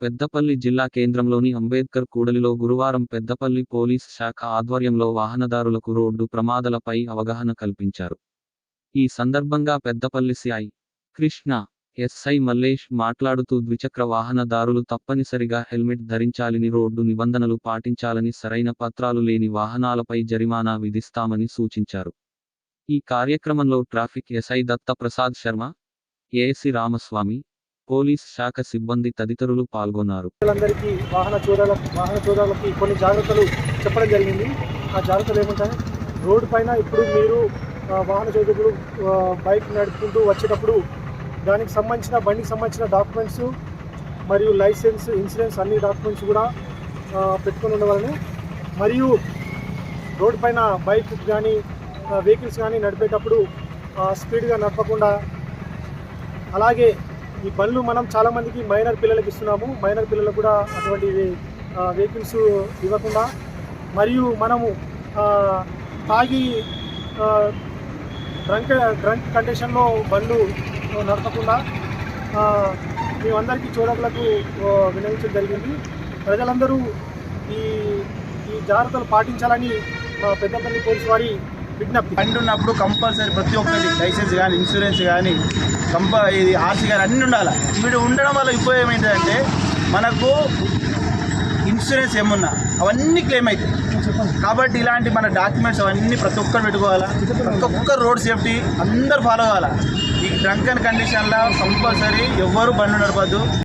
పెద్దపల్లి జిల్లా కేంద్రంలోని అంబేద్కర్ కూడలిలో గురువారం పెద్దపల్లి పోలీస్ శాఖ ఆధ్వర్యంలో వాహనదారులకు రోడ్డు ప్రమాదాలపై అవగాహన కల్పించారు. ఈ సందర్భంగా పెద్దపల్లి సిఐ కృష్ణ ఎస్ఐ మల్లేష్ మాట్లాడుతూ ద్విచక్ర వాహనదారులు తప్పనిసరిగా హెల్మెట్ ధరించాలని రోడ్డు నిబంధనలు పాటించాలని సరైన పత్రాలు లేని వాహనాలపై జరిమానా విధిస్తామని సూచించారు. ఈ కార్యక్రమంలో traffic SI Datta Prasad Sharma ASI Ramaswamy police శాఖ సిబ్బంది తదితరులు పాల్గొన్నారు. ప్రజలందరికీ వాహన చోదాల వాహన చోదాలకి కొన్ని జాగ్రత్తలు చెప్పడం జరిగింది. ఆ జాగ్రత్తలు ఏమంటాయి రోడ్డు పైన ఇప్పుడు మీరు వాహన చోదకులు బైక్ నడుపుకుంటూ వచ్చేటప్పుడు దానికి సంబంధించిన బండికి సంబంధించిన డాక్యుమెంట్స్ మరియు లైసెన్స్ ఇన్సూరెన్స్ అన్ని డాక్యుమెంట్స్ కూడా పెట్టుకొని ఉండవాలని. మరియు రోడ్డు పైన బైక్ కానీ వెహికల్స్ కానీ నడిపేటప్పుడు స్పీడ్గా నడపకుండా అలాగే ఈ బండ్లు మనం చాలామందికి మైనర్ పిల్లలకు ఇస్తున్నాము. మైనర్ పిల్లలకు కూడా అటువంటి వెహికల్స్ ఇవ్వకుండా మరియు మనము తాగి డ్రంక్ డ్రంక్ కండిషన్లో బండ్లు నడపకుండా మేమందరికీ చోదకులకు ఆ, వినవించడం జరిగింది. ప్రజలందరూ ఈ ఈ జాగ్రత్తలు పాటించాలని మా పెద్దపల్లి పోలీసు వారి విజ్ఞప్తి. బండి ఉన్నప్పుడు కంపల్సరీ ప్రతి ఒక్కటి లైసెన్స్ కానీ ఇన్సూరెన్స్ కానీ కంప ఇది ఆర్సీ కానీ అన్నీ ఉండాలి? వీడు ఉండడం వల్ల ఉపయోగం ఏంటంటే మనకు ఇన్సూరెన్స్ ఏమున్నా అవన్నీ క్లెయిమ్ అవుతాయి కాబట్టి ఇలాంటి మన డాక్యుమెంట్స్ అవన్నీ ప్రతి ఒక్కరు పెట్టుకోవాలా? ప్రతి ఒక్కరు రోడ్ సేఫ్టీ అందరు ఫాలో అవ్వాలా ఈ డ్రంక్ అండ్ కండిషన్లో కంపల్సరీ ఎవ్వరు బండి నడపద్దు.